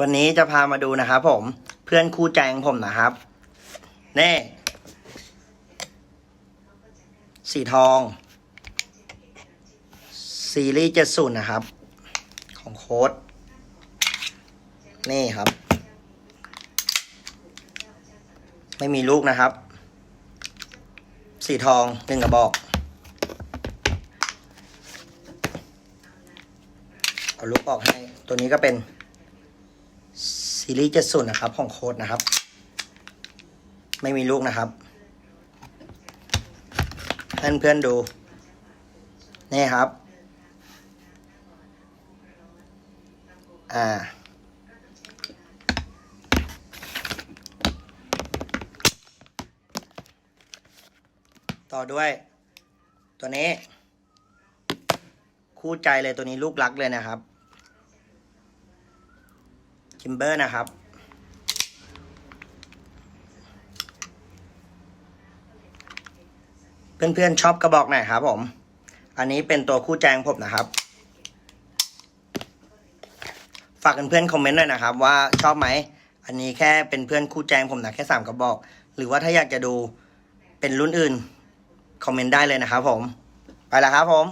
วันนี้จะพามาดูนะครับผมเพื่อนคู่ใจของผมนะครับเน่สีทอง ซีรีส์เจ็ดศูนย์นะครับ ของโค้ดนี่ครับ ไม่มีลูกนะครับ สีทองหนึ่งกระบอก เอาลูกออกให้ ตัวนี้ก็เป็น ซีรีส์เจ็ดศูนย์นะครับ ของโค้ดนะครับ ไม่มีลูกนะครับ เพื่อนเพื่อนดู นี่ครับ อ่า ต่อด้วย ตัวนี้ คู่ใจเลยตัวนี้ลูกรักเลยนะครับ คิมเบอร์นะครับ เพื่อนๆชอบกระบอกไหนครับผม อันนี้เป็นตัวคู่แจงผมนะครับ ฝากเพื่อนๆคอมเมนต์หน่อยนะครับว่าชอบไหม อันนี้แค่เป็นเพื่อนคู่แจงผมนะแค่สามกระบอก หรือว่าถ้าอยากจะดูเป็นรุ่นอื่น คอมเมนต์ได้เลยนะครับผม ไปแล้วครับผม